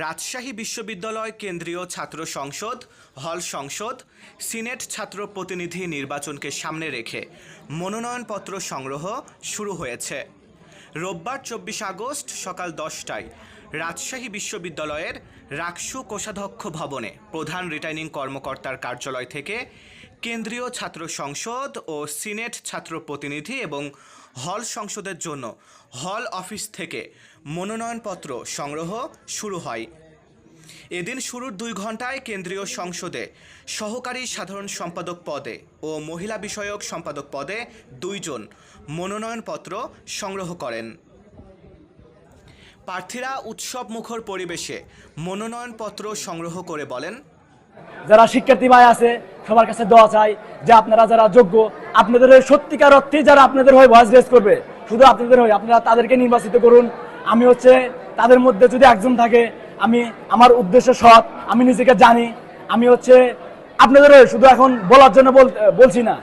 রাজশাহী বিশ্ববিদ্যালয় কেন্দ্রীয় ছাত্র সংসদ, হল সংসদ, সিনেট ছাত্র প্রতিনিধি নির্বাচনকে সামনে রেখে মনোনয়নপত্র সংগ্রহ শুরু হয়েছে। রোববার চব্বিশ আগস্ট সকাল দশটায় রাজশাহী বিশ্ববিদ্যালয়ের রাকসু কোষাধ্যক্ষ ভবনে প্রধান রিটার্নিং কর্মকর্তার কার্যালয় থেকে কেন্দ্রীয় ছাত্র সংসদ ও সিনেট ছাত্র প্রতিনিধি এবং হল সংসদের জন্য হল অফিস থেকে মনোনয়নপত্র সংগ্রহ শুরু হয়। এদিন শুরুর দুই ঘন্টায় কেন্দ্রীয় সংসদে সহকারী সাধারণ সম্পাদক পদে ও মহিলা বিষয়ক সম্পাদক পদে দুইজন মনোনয়নপত্র সংগ্রহ করেন। প্রার্থীরা উৎসব মুখর পরিবেশে মনোনয়নপত্র সংগ্রহ করে বলেন, যারা শিক্ষার্থী ভাই আছে সবার কাছে দোয়া চাই যে আপনারা যারা যোগ্য, আপনাদের সত্যিকার অর্থে যারা আপনাদের হয়ে ভয়েস রেস করবে, শুধু আপনাদের হয়ে, আপনারা তাদেরকে নির্বাচিত করুন। আমি হচ্ছে তাদের মধ্যে যদি একজন থাকে, আমি আমার উদ্দেশ্য সৎ, আমি নিজেকে জানি, আমি হচ্ছে আপনাদের হয়ে শুধু এখন বলার জন্য বল- বলছি না।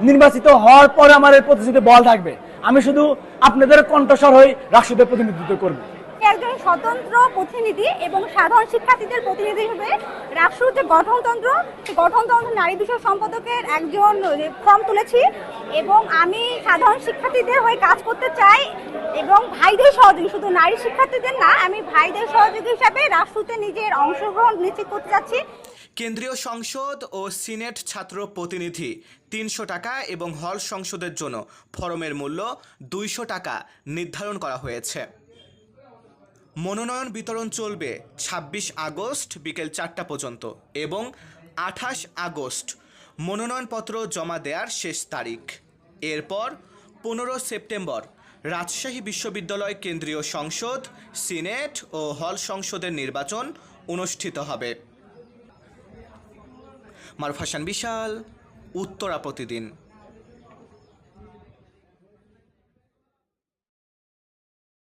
নির্বাচিত হওয়ার পরে আমার এই প্রতিশ্রুতি বল থাকবে। আমি শুধু আপনাদের কণ্ঠস্বর হয়ে রাষ্ট্রদের প্রতিনিধিত্ব করব। একজন স্বতন্ত্র প্রতিনিধি এবং সাধারণ শিক্ষার্থীদের প্রতিনিধি হিসেবে রাষ্ট্র যে গঠনতন্ত্র গঠনতন্ত্র নারী বিষয় সম্পাদকের একজন ফর্ম তুলেছি এবং আমি সাধারণ শিক্ষার্থীদের হয়ে কাজ করতে চাই এবং ভাইদের সহযোগী, শুধু নারী শিক্ষার্থীদের না, আমি ভাইদের সহযোগী হিসাবে রাষ্ট্রতে নিজের অংশগ্রহণ নিশ্চিত করতে চাচ্ছি। কেন্দ্রীয় সংসদ ও সিনেট ছাত্র প্রতিনিধি তিনশো টাকা এবং হল সংসদের জন্য ফরমের মূল্য দুইশো টাকা নির্ধারণ করা হয়েছে। মনোনয়ন বিতরণ চলবে ২৬ আগস্ট বিকেল চারটা পর্যন্ত এবং আঠাশ আগস্ট মনোনয়নপত্র জমা দেওয়ার শেষ তারিখ। এরপর পনেরো সেপ্টেম্বর রাজশাহী বিশ্ববিদ্যালয় কেন্দ্রীয় সংসদ, সিনেট ও হল সংসদের নির্বাচন অনুষ্ঠিত হবে। মারুফ হাসান, বিশাল, উত্তরা প্রতিদিন।